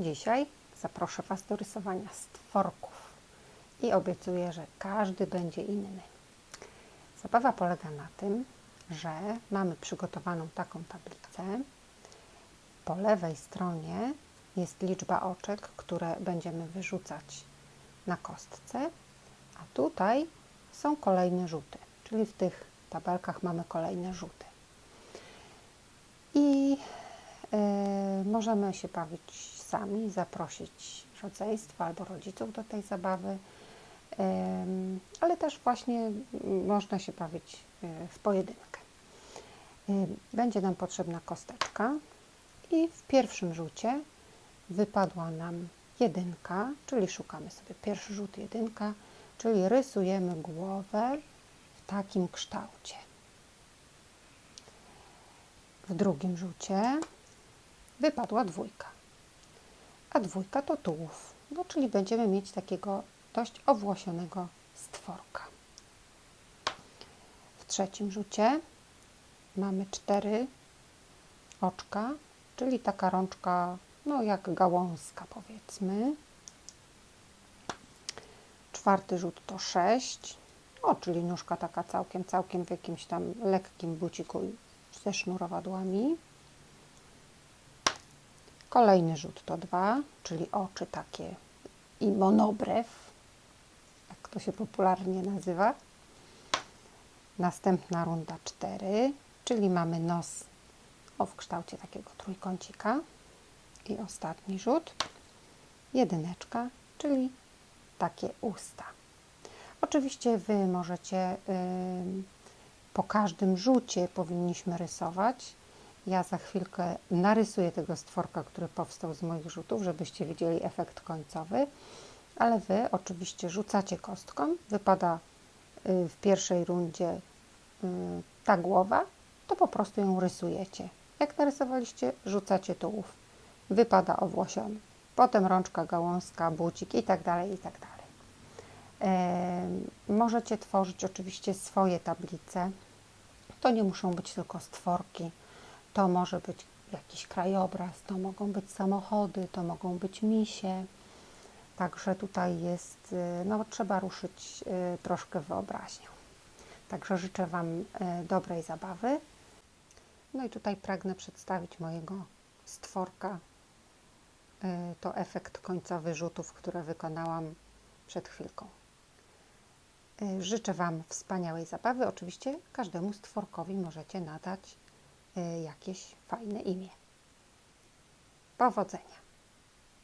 Dzisiaj zaproszę Was do rysowania stworków i obiecuję, że każdy będzie inny. Zabawa polega na tym, że mamy przygotowaną taką tablicę. Po lewej stronie jest liczba oczek, które będziemy wyrzucać na kostce, a tutaj są kolejne rzuty, czyli w tych tabelkach mamy kolejne rzuty. I e, możemy się bawić sami, zaprosić rodzeństwo albo rodziców do tej zabawy, ale też właśnie można się bawić e, w pojedynkę. Będzie nam potrzebna kosteczka i w pierwszym rzucie wypadła nam jedynka, czyli szukamy sobie pierwszy rzut jedynka, czyli rysujemy głowę w takim kształcie. W drugim rzucie wypadła dwójka, a dwójka to tułów, no, czyli będziemy mieć takiego dość owłosionego stworka. W trzecim rzucie mamy cztery oczka, czyli taka rączka, no jak gałązka powiedzmy. Czwarty rzut to sześć, o, czyli nóżka taka całkiem, całkiem w jakimś tam lekkim buciku ze sznurowadłami. Kolejny rzut to dwa, czyli oczy takie i monobrew, jak to się popularnie nazywa. Następna runda cztery, czyli mamy nos o w kształcie takiego trójkącika. I ostatni rzut, jedyneczka, czyli takie usta. Oczywiście Wy możecie ym, po każdym rzucie powinniśmy rysować. Ja za chwilkę narysuję tego stworka, który powstał z moich rzutów, żebyście widzieli efekt końcowy. Ale Wy oczywiście rzucacie kostką. Wypada y, w pierwszej rundzie y, ta głowa, to po prostu ją rysujecie. Jak narysowaliście, rzucacie tułów. Wypada owłosiony. Potem rączka, gałązka, bucik i tak dalej, i tak dalej. Możecie tworzyć oczywiście swoje tablice. To nie muszą być tylko stworki. To może być jakiś krajobraz, to mogą być samochody, to mogą być misie. Także tutaj jest, y, no trzeba ruszyć y, troszkę wyobraźnią. Także życzę Wam y, dobrej zabawy. No i tutaj pragnę przedstawić mojego stworka. To efekt końcowy rzutów, które wykonałam przed chwilką. Życzę Wam wspaniałej zabawy. Oczywiście każdemu stworkowi możecie nadać jakieś fajne imię. Powodzenia!